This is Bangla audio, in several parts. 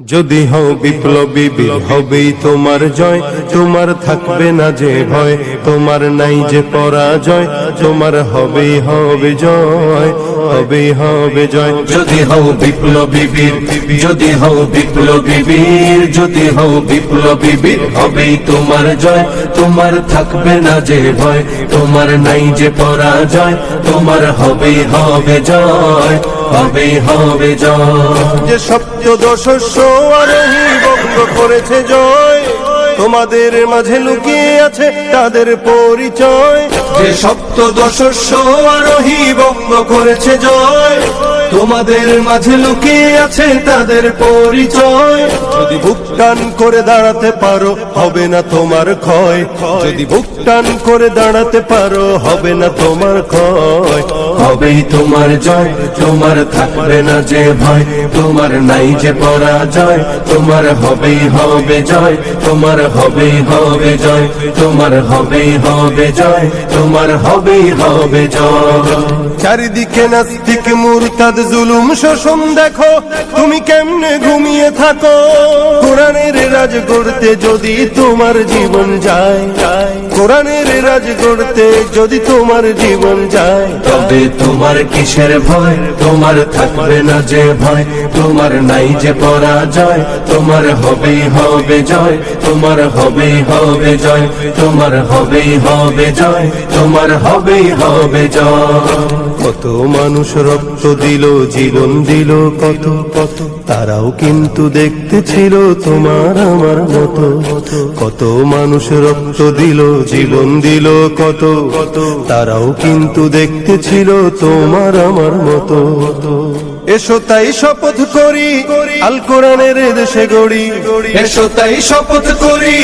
যদি হও বিপ্লবী, বীর তোমার জয়। তোমার থাকবে না যে ভয়, তোমার নাই যে পরাজয়। তোমার হবেই হবে জয়, হবেই হবে জয়। যদি হও বিপ্লবী বীর, যদি হও বিপ্লবী বীর, যদি হও বিপ্লবী বীর, হবেই তোমার জয়। তোমার থাকবে না যে ভয়, তোমার নাই যে পরাজয়। তোমার হবেই হবে জয় হবেই হবে জয়। যে সপ্তদশস্য আরোহী বঙ্গ করেছে জয় তোমাদের মাঝে লুকিয়ে আছে তাদের পরিচয়। যে আরোহী বঙ্গ করেছে জয় তোমাদের মাঝে লুকিয়ে আছে তাদের পরিচয়। যদি বুক টান করে দাঁড়াতে পারো হবে না তোমার ক্ষয়। যদি বুক টান করে দাঁড়াতে পারো হবে না তোমার ক্ষয়। হবেই তোমার জয় তোমার থাকবে না যে ভয় তোমার নাই যে পরাজয় তোমার হবেই হবে জয় তোমার হবেই হবে জয় তোমার হবেই হবে জয় তোমার হবেই হবে জয়। চারিদিকে নাস্তিক মুরতাদ জুলুম শোষণ দেখো তুমি কেমনে ঘুমিয়ে থাকো? কোরআনের রাজ করতে যদি তোমার জীবন যায় কোরআনের রাজ করতে যদি তোমার জীবন যায় তবে তোমার কিসের ভয়? তোমার থাকবে না যে ভয়? তোমার নাই যে পরাজয়? তোমার হবেই হবে জয়। তোমার হবেই হবে জয়। তোমার হবেই হবে জয়। তোমার হবেই হবে জয়। কত মানুষ রক্ত দিল, জীবন দিল, কত কত। তারাও কিন্তু দেখতে ছিল তোমার আমার মতো। কত মানুষ রক্ত দিল, জীবন দিল, কত কত। তারাও কিন্তু দেখতে ছিল তোমার আমার মতো। এসো তাই শপথ করি আল কোরআনের দেশে গড়ি। এসো তাই শপথ করি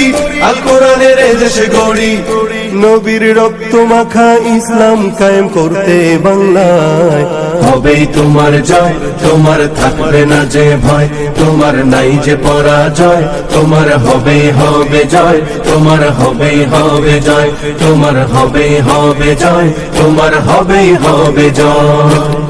আল কোরআনের দেশে গড়ি। নবীর রক্ত মাখা ইসলাম কায়েম করতে বাংলায়। হবেই তোমার জয় তোমার থাকবে না যে ভয় তোমার নাই যে পরাজয় তোমার হবে হবে জয় তোমার হবে হবে জয় তোমার হবে হবে জয় তোমার হবে হবে জয়।